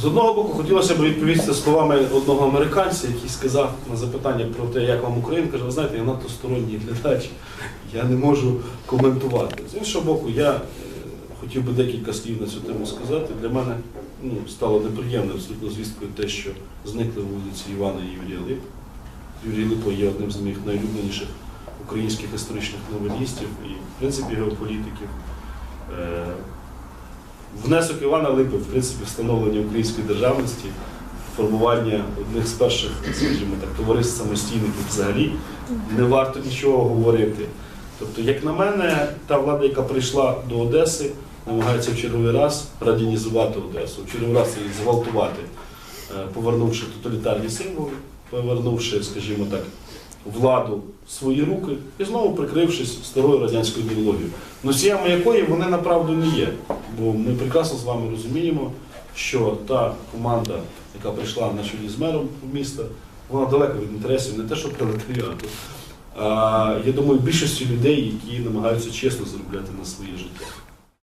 З одного боку, хотілося б відповісти словами одного американця, який сказав на запитання про те, як вам Україна, каже, ви знаєте, я надто сторонній глядач, я не можу коментувати. З іншого боку, я е, хотів би декілька слів на цю тему сказати. Для мене ну, стало неприємною абсолютно звісткою те, що зникли вулиці Івана і Юрія Лип. Юрій Липо є одним з моїх найулюбленіших українських історичних новелістів і, в принципі, геополітиків. Внесок Івана Липи, в принципі, встановлення української державності, формування одних з перших, скажімо так, товариств самостійників взагалі не варто нічого говорити. Тобто, як на мене, та влада, яка прийшла до Одеси, намагається в черговий раз радянізувати Одесу, в черговий раз її зґвалтувати, е, повернувши тоталітарні символи, повернувши, скажімо так, владу в свої руки і знову прикрившись старою радянською ідеологією, носіями якої вони направду не є. Бо ми прекрасно з вами розуміємо, що та команда, яка прийшла на чолі з мером міста, вона далеко від інтересів не те, що пролетаріату, я думаю, більшості людей, які намагаються чесно заробляти на своє життя.